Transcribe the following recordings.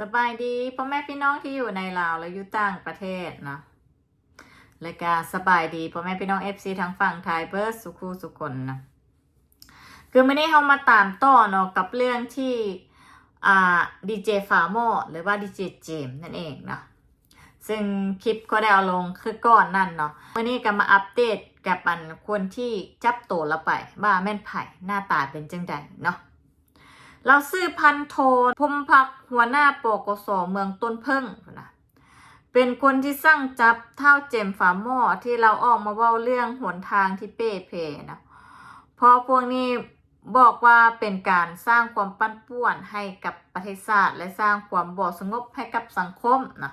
สบายดีพ่อแม่พี่น้องที่อยู่ในลาวและอยู่ต่างประเทศนะและก็สบายดีพ่อแม่พี่น้องเอฟซีทางฝั่งไทยเบิร์ดสุคูสุคนนะคือวันนี้เรามาตามต่อเนาะกับเรื่องที่อ่าดีเจฟาโมหรือว่าดีเจเจมนั่นเองเนาะซึ่งคลิปก็ได้เอาลงคือก่อนนั่นเนาะวันนี้ก็มาอัปเดตกับอันคนที่จับตัวเราไปว่าแม่นไผ่หน้าตาเป็นจังใดเนาะ เราซื้อพันโทพมพักหัวหน้าปกสเมืองต้นเพิ่งนะเป็นคนที่สร้างจับเท่าเจมฝาหม้อที่เราออกมาเว้าเรื่องหนทางที่เป้เพนะเพราะพวกนี้บอกว่าเป็นการสร้างความปั้นป่วนให้กับประเทศชาติและสร้างความบ่สงบให้กับสังคมนะ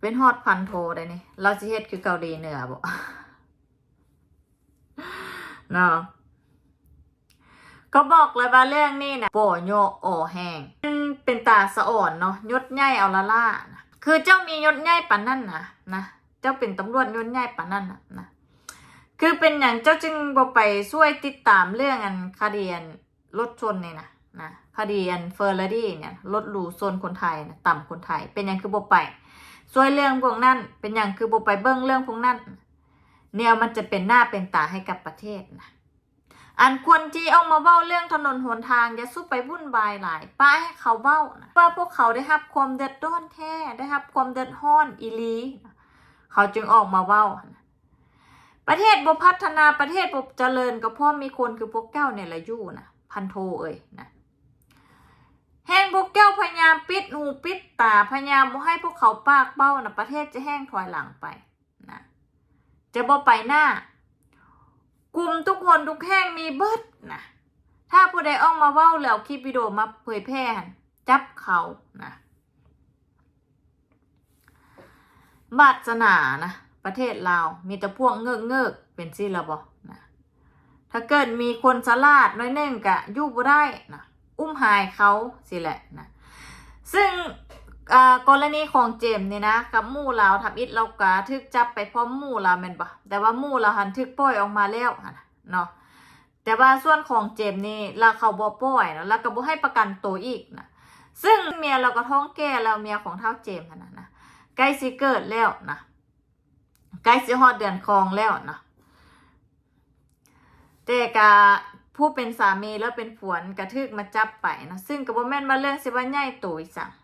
เป็นฮอดพันโทได้นี่เราจะเฮ็ดคือเกาหลีเหนือบ่เนาะ ก็บอกเลยว่าเรื่องนี้นะโปโยโอแหงเป็นตาสะอ่อนเนาะยศใหญ่เอาละล่านะคือเจ้ามียศใหญ่ปานนั่นนะนะเจ้าเป็นตำรวจยศใหญ่ปานนั่นนะนะคือเป็นอย่างเจ้าจึงบ่ไปช่วยติดตามเรื่องอันคดีอันรถชนนี่นะนะคดีอันเฟอร์รารี่เนี่ยรถหรูโซนคนไทยนะต่ำคนไทย เป็นอย่างคือบ่ไปช่วยเรื่องพวกนั้นเป็นอย่างคือบ่ไปเบิ้งเรื่องพวกนั้นเนี่ยมันจะเป็นหน้าเป็นตาให้กับประเทศนะ อันคนที่เอามาเบ้าเรื่องถนนหนทางอย่าสู้ไปวุ่นวายหลายป้าให้เขาเบ้านะว่าพวกเขาได้รับความเดือดร้อนแท้ได้รับความเดือดร้อนอีลีเขาจึงออกมาเบ้าประเทศบพัฒนาประเทศบเจริญก็เพราะมีคนคือพวกแก้วเนี่ยแหละยู่นะพันโทเอ่ยนะแห้งพวกแก้วพยายามปิดหูปิดตาพยายามบ่ให้พวกเขาปากเบ้านะประเทศจะแห้งถอยหลังไปนะจะบ่ไปหน้า กลุ่มทุกคนทุกแห่งมีเบิดนะถ้าผู้ใดออกมาเว้าแล้วคลิปวิดีโอมาเผยแพร่จับเขานะบาสนานะประเทศลาวมีแต่พวกเงือกเงือกเป็นสิละบอนะถ้าเกิดมีคนสลาดน้อยหนึงกะยู่บ่ได้นะอุ้มหายเขาสิแหละนะซึ่ง กรณีของเจมส์นี่ยนะกับมู่เราทับอิดเรากะทึกจับไปพร้อมมู่เราแม่นปะแต่ว่ามู่เราหันทึกปล่อยออกมาแล้วเนาะแต่ว่าส่วนของเจมส์นี่เราเขาบ่ปล่อยนะแล้วก็บ่ให้ประกันตัวอีกนะซึ่งเมียเราก็ท้องแก่แล้วเมียของเท่าเจมส์นะนะใกล้สิเกิดแล้วนะใกล้สิฮอดเดือนคองแล้วนะแต่กะผู้เป็นสามีแล้วเป็นผัวกระทึกมาจับไปนะซึ่งก็บ่แม่นว่าเรื่องสิว่าใหญ่โตอีสังนะ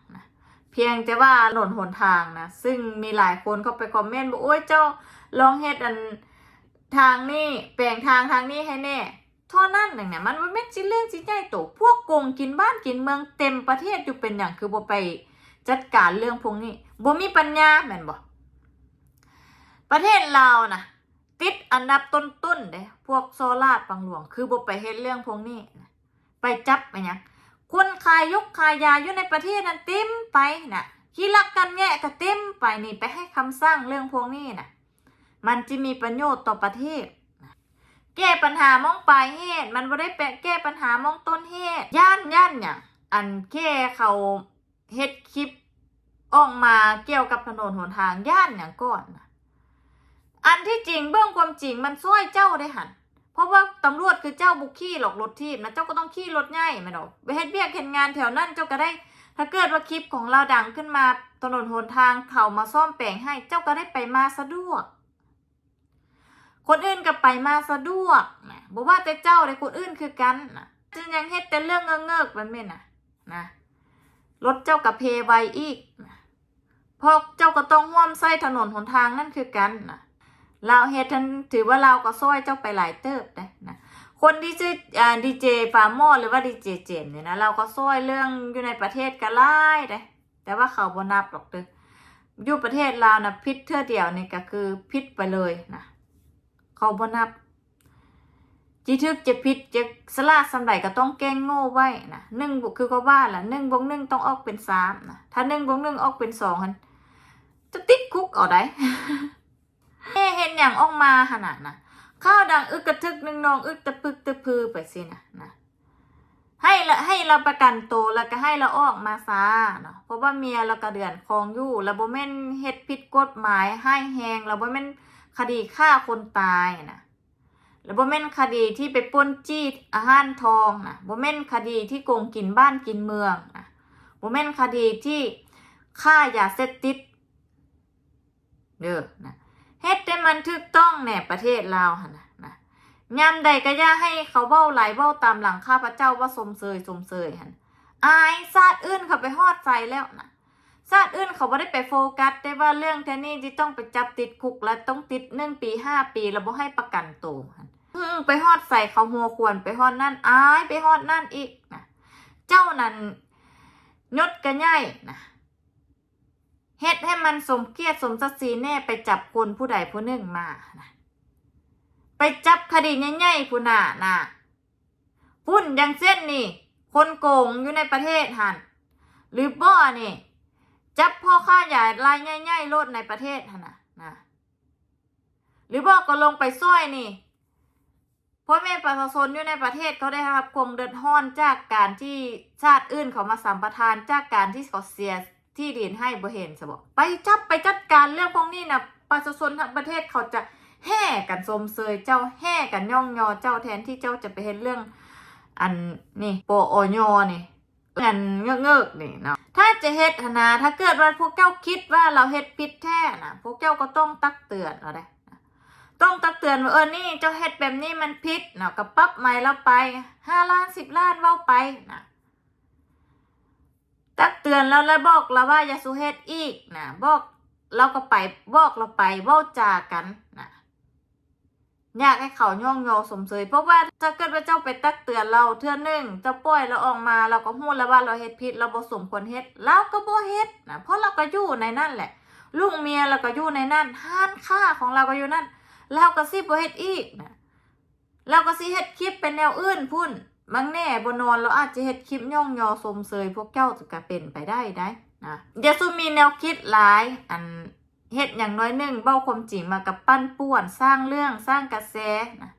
เพียงแต่ว่าหล่นหนทางนะ ซึ่งมีหลายคนเข้าไปคอมเมนต์บอกโอ้ยเจ้าลองเฮ็ดอันทางนี่แปลงทางทางนี้ให้แน่ท่านั้นหนึ่งเนี่ยมันบ่แม่นสิเรื่องสิใหญ่โตพวกโกงกินบ้านกินเมืองเต็มประเทศอยู่เป็นอย่างคือบ่ไปจัดการเรื่องพวกนี้บ่มีปัญญาแม่นบ่ประเทศลาวนะติดอันดับต้นๆเด้พวกโซลาดปังหลวงคือบ่ไปเฮ็ดเรื่องพวกนี้ ไปจับไปยัง คนขายยกขายยาอยู่ในประเทศนั้นเต็มไปนะขี้ลักกันแง่ก็เต็มไปนี่ไปให้คำสร้างเรื่องพวกนี้นะมันจะมีประโยชน์ต่อประเทศ แก้ปัญหามองปลายเหตุ มันบ่ได้แปะแก้ปัญหามองต้นเหตุย่านย่านอย่างอันแค่เขาเฮ็ดคลิปออกมาเกี่ยวกับถนนหนทางย่านอย่างก่อน อันที่จริงเบื้องความจริงมันซ้อยเจ้าได้หัน ราะว่าตำรวจคือเจ้าบุกขี่หลอกรถทีบนะเจ้าก็ต้องขี่รถง่ายไหมเนาะไปเฮ็ดเบียกเห็นงานแถวนั้นเจ้าก็ได้ ถ้าเกิดว่าคลิปของเราดังขึ้นมาถนนหนทางเขามาซ่อมแปลงให้เจ้าก็ได้ไปมาสะดวก คนอื่นก็ไปมาสะดวกนะบอกว่าแต่เจ้าในคนอื่นคือกันนะจึงยังเฮ็ดแต่เรื่องเงือกๆมันไม่นะนะรถเจ้ากับเพไวอีกนะเพราะเจ้าก็ต้องห่วมใส่ถนนหนทางนั่นคือกันนะ เราเฮ็ดทันถือว่าเราก็ซอยเจ้าไปหลายเติบได้นะคนที่ชื่ออ่าดีเจฟาร์มอหรือว่าดีเจเจมเนี่ยนะเราก็ซอยเรื่องอยู่ในประเทศก็หลายได้แต่ว่าเขาบ่นับหรอกเด้ออยู่ประเทศลาวนะพิษเท่อเดียวนี่ก็คือพิษไปเลยนะเขาบ่นับจิทึกจะพิษจะสลาดสำไรก็ต้องแก้งโง่ไว้นะหนึ่งบวกคือก็ว่าล่ะหนึ่งบวกหนึ่งต้องออกเป็นสามนะถ้าหนึ่งบวกหนึ่งออกเป็นสองันจะติดคุกเอาได้ เฮ้เห็นอย่างออกมาขนาดนะข้าวดังอึกกระทึกหนึ่งนองอึกตะพึกตะพือไปสินะนะให้ละให้เราประกันตัวแล้วก็ให้เราออกมาซาเนาะเพราะว่าเมียเรากระเดือนคองอยู่แล้วบ่แม่นเฮ็ดผิดกฎหมายให้แหงเราบ่แม่นคดีฆ่าคนตายนะแล้วบ่แม่นคดีที่ไปป้นจี้อาหารทองนะบ่แม่นคดีที่โกงกินบ้านกินเมืองนะบ่แม่นคดีที่ฆ่ายาเสพติดเด้อนะ เฮ็ดให้มันถูกต้องแน่ประเทศลาวหั่นนะนะยามใดก็อย่าให้เขาเว้าหลายเว้าตามหลังข้าพเจ้าว่าสมเสยสมเสยหั่นอายชาติอื่นเขาไปฮอดใจแล้วนะชาติอื่นเขาไม่ได้ไปโฟกัสได้ว่าเรื่องแค่นี้ที่ต้องไปจับติดคุกและต้องติดหนึ่งปีห้าปีแล้วบ่ให้ประกันตัวหันไปฮอดใส่เขาหัวควรไปฮอดนั่นอายไปฮอดนั่นอีกนะเจ้านั้นยศกันใหญ่นะ เฮ็ดให้มันสมเกียรติสมศักดิ์ศรีแน่ไปจับคนผู้ใดผู้หนึ่งมานะไปจับคดีใหญ่ๆผู้น่ะนะพุ่นอย่างเช่นนี่ คนโกงอยู่ในประเทศหันหรือบ่นี่จับพ่อค้าใหญ่รายใหญ่ๆโลดในประเทศหันนะนะหรือบอกก็ลงไปซ้อยนี่พ่อแม่ประชาชนอยู่ในประเทศเขาได้รับความเดือดร้อนจากการที่ชาติอื่นเขามาสัมปทานจากการที่เขาเสีย ที่ดินให้บ่เห็นสบอกไปจับไปจัดการเรื่องพวกนี้นะประชาชนทั้งประเทศเขาจะแห่กันสมเสยเจ้าแห่กันย่องยอเจ้าแทนที่เจ้าจะไปเห็นเรื่อง อันนี่โปโอยอนี่เงินเงือกเงือกนี่เนาะถ้าจะเฮ็ดนะถ้าเกิดว่าพวกเจ้าคิดว่าเราเฮ็ดผิดแท้นะพวกเจ้าก็ต้องตักเตือนเอาได้ต้องตักเตือนว่าเออนี่เจ้าเฮ็ดแบบนี้มันผิดเนาะก็ปรับใหม่แล้วไปห้าล้านสิบล้านเว้าไปนะ ตักเตือนแล้วแล้วบอกเราว่าอย่าสูเฮ็ดอีกนะบอกเราก็ไปบอกเราไปเว้าจากันนะอยากให้เขาย่องโยสมเสยเพราะว่าถ้าเกิดว่าเจ้าไปตักเตือนเราเทื่อหนึงเจ้าปล่อยเราออกมาเราก็ฮู้แล้วว่าเราเฮ็ดผิดเราบ่สมควรเฮ็ดเราก็บ่เฮ็ดนะเพราะเราก็อยู่ในนั่นแหละ ลูกเมียเราก็อยู่ในนั่นห้านค่าของเราก็อยู่นั่นเราก็สิบ่เฮ็ดอีกนะเราก็สิเฮ็ดคลิปเป็นแนวอื่นพุ่น บางแน่บ่นอนเราอาจจะเฮ็ดคลิปย่องยอสมเสยพวกเจ้าก็เป็นไปได้ได้นะอย่าซุมีแนวคิดหลายอันเฮ็ดอย่างน้อยหนึ่งเบ้าความจริงมากับปั้นป่วนสร้างเรื่องสร้างกระแสนะ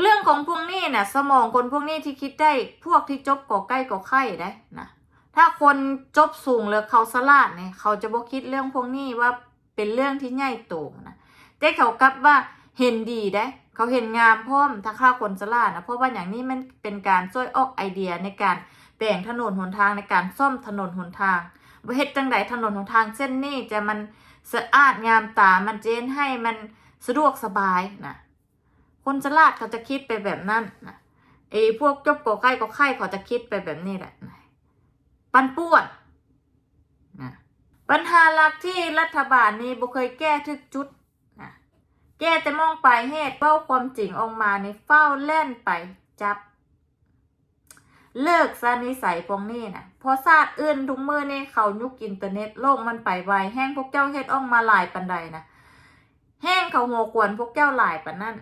เรื่องของพวกนี้นะสมองคนพวกนี้ที่คิดได้พวกที่จบก่อใกล้ก่อไข่ได้นะถ้าคนจบสูงแล้วเขาสลาดเนี่ยเขาจะบ่คิดเรื่องพวกนี้ว่าเป็นเรื่องที่ใหญ่โตนะแต่เขากลับว่าเห็นดีได้ เขาเห็นงามพร้อมถ้าค่าคนสลาดนะเพราะว่าอย่างนี้มันเป็นการช่วยออกไอเดียในการแบ่งถนนหนทางในการซ่อมถนนหนทางว่าเฮ็ดจังไดถนนหนทางเส้นนี้จะมันสะอาดงามตา มันเจนให้มันสะดวกสบายนะคนฉลาดเขาจะคิดไปแบบนั้นนะไอ้พวกจบก่อไข่ก่อไข่เขาจะคิดไปแบบนี้แหละปันป่วนนะปัญหาหลักที่รัฐบาลนี้บ่เคยแก้ทุกจุด แก้แต่มองไปเหตุเป้าความจริงออกมาในเฝ้าเล่นไปจับ เลิกซะนิสัยพวกนี้นะพอศาสตร์อื่นทุกมือนี่เขายุคอินเทอร์เน็ตโลกมันไปไวแห้งพวกเจ้าเฮ็ดออกมาหลายปันใดนะแห้งเขาหัวกวนพวกเจ้าหลายปันนั่น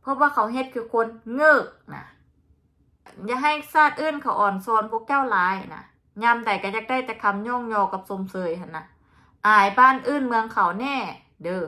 เพราะว่าเขาเฮ็ดคือคนเงือกนะอย่าให้ศาสตร์อื่นเขาอ่อนโซนพวกเจ้าหลายนะยามใดก็อยากได้แต่คำย่องยอกับสมเสยหันนะอายบ้านอื่นเมืองเขาแน่ เด้อ